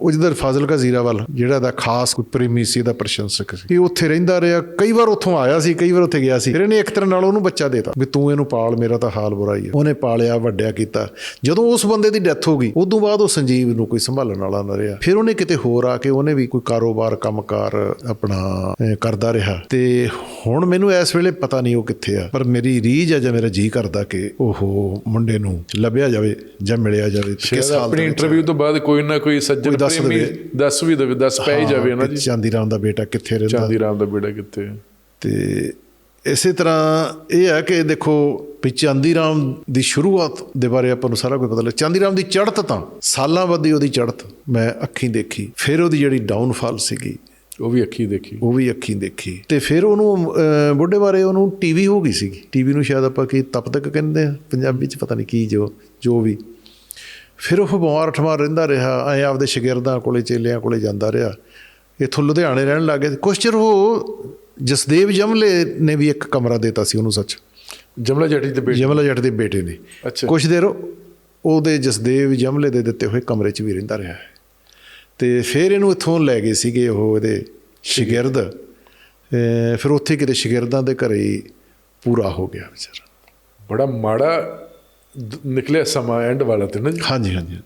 ਉਹ ਜਿੱਧਰ ਫਾਜ਼ਿਲਕਾ ਜ਼ੀਰਾਵਾਲ ਜਿਹੜਾ ਦਾ ਖਾਸ ਕੋਈ ਪ੍ਰੇਮੀ ਸੀ ਦਾ ਪ੍ਰਸ਼ੰਸਕ ਸੀ। ਇਹ ਉੱਥੇ ਰਹਿੰਦਾ ਰਿਹਾ ਕਈ ਵਾਰ ਉੱਥੋਂ ਆਇਆ ਸੀ ਕਈ ਵਾਰ ਉੱਥੇ ਗਿਆ ਸੀ। ਫਿਰ ਇਹਨੇ ਇੱਕ ਤਰ੍ਹਾਂ ਨਾਲ ਉਹਨੂੰ ਬੱਚਾ ਦੇਤਾ ਵੀ ਤੂੰ ਇਹਨੂੰ ਪਾਲ ਮੇਰਾ ਤਾਂ ਹਾਲ ਬੁਰਾ ਹੀ ਹੈ। ਉਹਨੇ ਪਾਲਿਆ ਵੱਡਿਆ ਕੀਤਾ। ਜਦੋਂ ਉਸ ਬੰਦੇ ਦੀ ਡੈਥ ਹੋ ਗਈ ਉਦੋਂ ਬਾਅਦ ਉਹ ਸੰਜੀਵ ਨੂੰ ਕੋਈ ਸੰਭਾਲਣ ਵਾਲਾ ਨਾ ਰਿਹਾ। ਫਿਰ ਉਹਨੇ ਕਿਤੇ ਹੋਰ ਆ ਕੇ ਉਹਨੇ ਵੀ ਕੋਈ ਕਾਰੋਬਾਰ ਕੰਮਕਾਰ ਆਪਣਾ ਕਰਦਾ ਰਿਹਾ। ਤੇ ਹੁਣ ਮੈਨੂੰ ਇਸ ਵੇਲੇ ਪਤਾ ਨਹੀਂ ਉਹ ਕਿੱਥੇ ਆ ਪਰ ਮੇਰੀ ਰੀਝ ਆ ਜਾਂ ਮੇਰਾ ਜੀ ਕਰਦਾ ਕਿ ਉਹ ਮੁੰਡੇ ਨੂੰ ਲੱਭਿਆ ਜਾਵੇ ਜਾਂ ਮਿਲਿਆ ਜਾਵੇ ਕਿਸ ਆਪਣੀ ਇੰਟਰਵਿਊ ਤੋਂ ਬਾਅਦ ਕੋਈ ਨਾ ਕੋਈ ਸੱਜਣ ਦੱਸ ਦੇਵੇ। ਦੱਸ ਵੀ ਦੇਵੇ ਦੱਸ ਪੈ ਜਾਵੇ ਨਾ ਕਿ ਜੀ ਚਾਂਦੀ ਰਾਮ ਦਾ ਬੇਟਾ ਕਿੱਥੇ ਰਹਿੰਦਾ? ਚਾਂਦੀ ਰਾਮ ਦਾ ਬੇੜਾ ਕਿੱਥੇ? ਤੇ ਇਸੇ ਤਰ੍ਹਾਂ ਇਹ ਹੈ ਕਿ ਦੇਖੋ ਵੀ ਚਾਂਦੀ ਰਾਮ ਦੀ ਸ਼ੁਰੂਆਤ ਦੇ ਬਾਰੇ ਆਪਾਂ ਨੂੰ ਸਾਰਾ ਕੁਝ ਪਤਾ ਲੱਗ ਚਾਂਦੀ ਰਾਮ ਦੀ ਚੜ੍ਹਤ ਤਾਂ ਸਾਲਾਂ ਬੱਧੀ ਉਹਦੀ ਚੜ੍ਹਤ ਮੈਂ ਅੱਖੀਂ ਦੇਖੀ। ਫਿਰ ਉਹਦੀ ਜਿਹੜੀ ਡਾਊਨਫਾਲ ਸੀਗੀ ਉਹ ਵੀ ਅੱਖੀ ਦੇਖੀ। ਉਹ ਵੀ ਅੱਖੀਂ ਦੇਖੀ। ਤੇ ਫਿਰ ਉਹਨੂੰ ਬੁੱਢੇ ਬਾਰੇ ਉਹਨੂੰ ਟੀਵੀ ਹੋ ਗਈ ਸੀਗੀ। ਟੀਵੀ ਨੂੰ ਸ਼ਾਇਦ ਆਪਾਂ ਕੀ ਤਪਤਕ ਕਹਿੰਦੇ ਆ ਪੰਜਾਬੀ ਚ ਪਤਾ ਨਹੀਂ ਕੀ ਜੋ ਜੋ ਵੀ। ਫਿਰ ਉਹ ਬਿਮਾਰ ਠਮਾਰ ਰਹਿੰਦਾ ਰਿਹਾ ਐ ਆਪਦੇ ਸ਼ਾਗਿਰਦਾਂ ਕੋਲੇ ਚੇਲਿਆਂ ਕੋਲੇ ਜਾਂਦਾ ਰਿਹਾ। ਇੱਥੋਂ ਲੁਧਿਆਣੇ ਰਹਿਣ ਲੱਗੇ ਕੁਛ ਚਿਰ ਉਹ ਜਸਦੇਵ ਜਮਲੇ ਨੇ ਵੀ ਇੱਕ ਕਮਰਾ ਦਿੱਤਾ ਸੀ ਉਹਨੂੰ ਸੱਚ। ਜਮਲਾ ਜੱਟੀ ਤੇ ਬੇਟੀ ਜਮਲਾ ਜੱਟ ਦੇ ਬੇਟੇ ਨੇ। ਅੱਛਾ। ਕੁਛ ਦੇਰ ਉਹਦੇ ਜਸਦੇਵ ਜਮਲੇ ਦੇ ਦਿੱਤੇ ਹੋਏ ਕਮਰੇ 'ਚ ਵੀ ਰਹਿੰਦਾ ਰਿਹਾ ਹੈ। ਤੇ ਫਿਰ ਇਹਨੂੰ ਇੱਥੋਂ ਲੈ ਗਏ ਸੀਗੇ ਉਹ ਇਹਦੇ ਸ਼ਾਗਿਰਦ। ਫਿਰ ਉੱਥੇ ਕਿਤੇ ਸ਼ਾਗਿਰਦਾਂ ਦੇ ਘਰੇ ਪੂਰਾ ਹੋ ਗਿਆ ਵਿਚਾਰਾ। ਬੜਾ ਮਾੜਾ ਦ- ਨਿਕਲਿਆ ਸਮਾਂ ਐਂਡ ਵਾਲਾ ਤੇ ਨਾ ਜੀ? ਹਾਂਜੀ ਹਾਂਜੀ।